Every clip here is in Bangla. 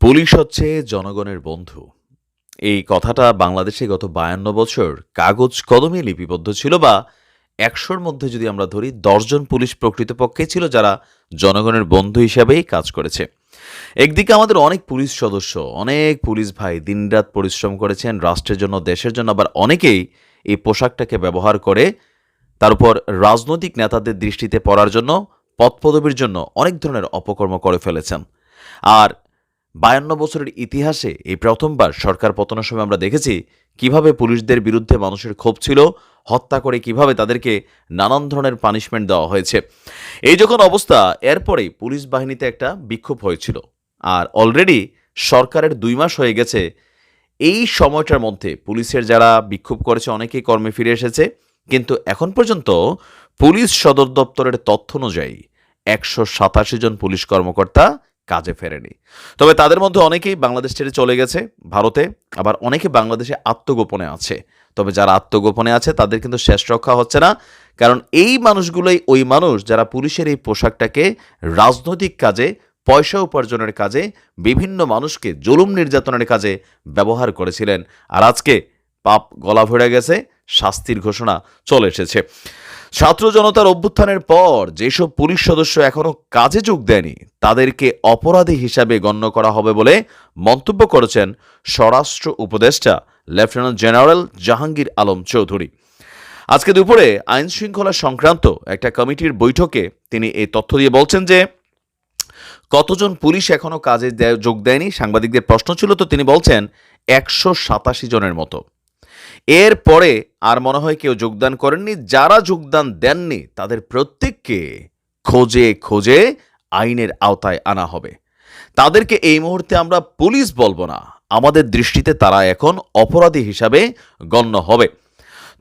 পুলিশ হচ্ছে জনগণের বন্ধু। এই কথাটা বাংলাদেশে গত বায়ান্ন বছর কাগজ কলমে লিপিবদ্ধ ছিল বা একশোর মধ্যে যদি আমরা ধরি, দশজন পুলিশ প্রকৃতপক্ষে ছিল যারা জনগণের বন্ধু হিসাবেই কাজ করেছে। একদিকে আমাদের অনেক পুলিশ সদস্য, অনেক পুলিশ ভাই দিনরাত পরিশ্রম করেছেন, রাষ্ট্রের জন্য, দেশের জন্য, আবার অনেকেই এই পোশাকটাকে ব্যবহার করে তার উপর রাজনৈতিক নেতাদের দৃষ্টিতে পড়ার জন্য, পদপদবীর জন্য অনেক ধরনের অপকর্ম করে ফেলেছেন। আর বায়ান্ন বছরের ইতিহাসে এই প্রথমবার সরকার পতনের সময় আমরা দেখেছি কীভাবে পুলিশদের বিরুদ্ধে মানুষের ক্ষোভ ছিল, হত্যা করে কীভাবে তাদেরকে নানান ধরনের পানিশমেন্ট দেওয়া হয়েছে। এই যখন অবস্থা, এরপরে পুলিশ বাহিনীতে একটা বিক্ষোভ হয়েছিল। আর অলরেডি সরকারের দুই মাস হয়ে গেছে। এই সময়টার মধ্যে পুলিশের যারা বিক্ষোভ করেছে, অনেকেই কর্মে ফিরে এসেছে। কিন্তু এখন পর্যন্ত পুলিশ সদর দপ্তরের তথ্য অনুযায়ী একশো সাতাশি জন পুলিশ কর্মকর্তা কাজে ফেরেনি। তবে তাদের মধ্যে অনেকেই বাংলাদেশ ছেড়ে চলে গেছে, ভারতে। আবার অনেকে বাংলাদেশে আত্মগোপনে আছে। তবে যারা আত্মগোপনে আছে, তাদের কিন্তু শেষ রক্ষা হচ্ছে না। কারণ এই মানুষগুলোই ওই মানুষ যারা পুলিশের এই পোশাকটাকে রাজনৈতিক কাজে, পয়সা উপার্জনের কাজে, বিভিন্ন মানুষকে জুলুম নির্যাতনের কাজে ব্যবহার করেছিলেন। আর আজকে পাপ গলা ভরে গেছে। শাস্তির ঘোষণা চলে এসেছে। ছাত্র জনতার অভ্যুত্থানের পর যেসব পুলিশ সদস্য এখনও কাজে যোগ দেয়নি, তাদেরকে অপরাধী হিসাবে গণ্য করা হবে বলে মন্তব্য করেছেন স্বরাষ্ট্র উপদেষ্টা লেফটেন্যান্ট জেনারেল জাহাঙ্গীর আলম চৌধুরী। আজকে দুপুরে আইন শৃঙ্খলা সংক্রান্ত একটা কমিটির বৈঠকে তিনি এই তথ্য দিয়ে বলছেন যে, কতজন পুলিশ এখনও কাজে যোগ দেয়নি? সাংবাদিকদের প্রশ্ন ছিল তো তিনি বলছেন, একশো সাতাশি জনের মতো। এরপরে আর মনে হয় কেউ যোগদান করেননি। যারা যোগদান দেননি, তাদের প্রত্যেককে খোঁজে খোঁজে আইনের আওতায় আনা হবে। তাদেরকে এই মুহূর্তে আমরা পুলিশ বলব না, আমাদের দৃষ্টিতে তারা এখন অপরাধী হিসাবে গণ্য হবে।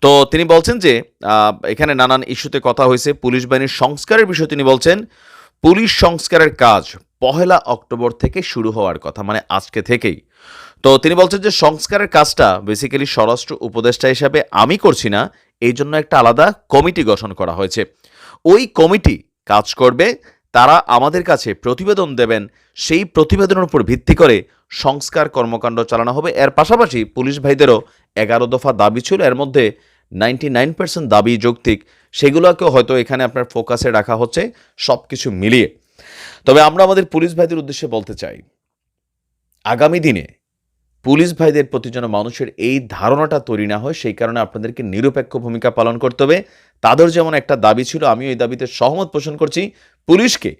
তো তিনি বলছেন যে এখানে নানান ইস্যুতে কথা হয়েছে, পুলিশ বাহিনীর সংস্কারের বিষয়ে তিনি বলছেন, পুলিশ সংস্কারের কাজ পহেলা অক্টোবর থেকে শুরু হওয়ার কথা মানে আজকে থেকেই। তো তিনি বলছেন যে সংস্কারের কাজটা বেসিক্যালি স্বরাষ্ট্র উপদেষ্টা হিসাবে আমি করছি না, এই জন্য একটা আলাদা কমিটি গঠন করা হয়েছে। ওই কমিটি কাজ করবে, তারা আমাদের কাছে প্রতিবেদন দেবেন, সেই প্রতিবেদনের উপর ভিত্তি করে সংস্কার কর্মকাণ্ড চালানো হবে। এর পাশাপাশি পুলিশ ভাইদেরও এগারো দফা দাবি ছিল, এর মধ্যে নাইনটি নাইন পার্সেন্ট দাবি যৌক্তিক, সেগুলোকেও হয়তো এখানে আপনার ফোকাসে রাখা হচ্ছে সব কিছু মিলিয়ে। তবে আমরা আমাদের পুলিশ ভাইদের উদ্দেশ্যে বলতে চাই, আগামী দিনে পুলিশ ভাইদের প্রতি যেন মানুষের এই ধারণাটা তৈরি না হয়, সেই কারণে আপনাদেরকে নিরপেক্ষ ভূমিকা পালন করতে হবে। তাদের যেমন একটা দাবি ছিল আমি এই দাবিতে সহমত পোষণ করছি। পুলিশকে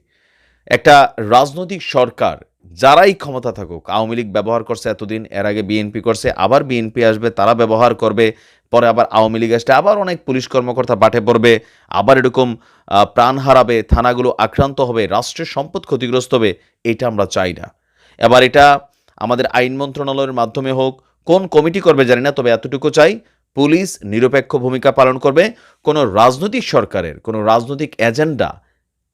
একটা রাজনৈতিক সরকার, যারাই ক্ষমতা থাকুক, আওয়ামী লীগ ব্যবহার করছে এতদিন, এর আগে বিএনপি করছে, আবার বিএনপি আসবে, তারা ব্যবহার করবে, পরে আবার আওয়ামী লীগ আসলে আবার অনেক পুলিশ কর্মকর্তা বাটে পড়বে, আবার এরকম প্রাণ হারাবে, থানাগুলো আক্রান্ত হবে, রাষ্ট্রের সম্পদ ক্ষতিগ্রস্ত হবে, এটা আমরা চাই না। এবার এটা আমাদের আইন মন্ত্রণালয়ের মাধ্যমে হোক, কোন কমিটি করবে জানি না, তবে এতটুকু চাই, পুলিশ নিরপেক্ষ ভূমিকা পালন করবে, কোনো রাজনৈতিক সরকারের, কোনো রাজনৈতিক এজেন্ডা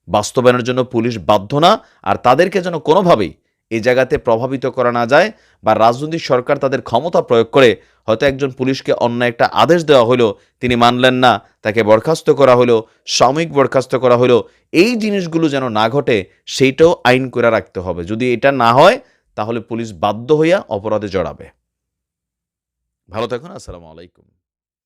বাস্তবায়নের জন্য পুলিশ বাধ্য না, আর তাদেরকে যেন কোনোভাবেই এই জায়গাতে প্রভাবিত করা না যায়, বা রাজনৈতিক সরকার তাদের ক্ষমতা প্রয়োগ করে হয়তো একজন পুলিশকে অন্য একটা আদেশ দেওয়া হলো, তিনি মানলেন না, তাকে বরখাস্ত করা হলো, সাময়িক বরখাস্ত করা হলো, এই জিনিসগুলো যেন না ঘটে, সেইটাও আইন করে রাখতে হবে। যদি এটা না হয় তাহলে পুলিশ বাধ্য হইয়া অপরাধে জড়াবে। ভালো থাকুন আসসালামু আলাইকুম।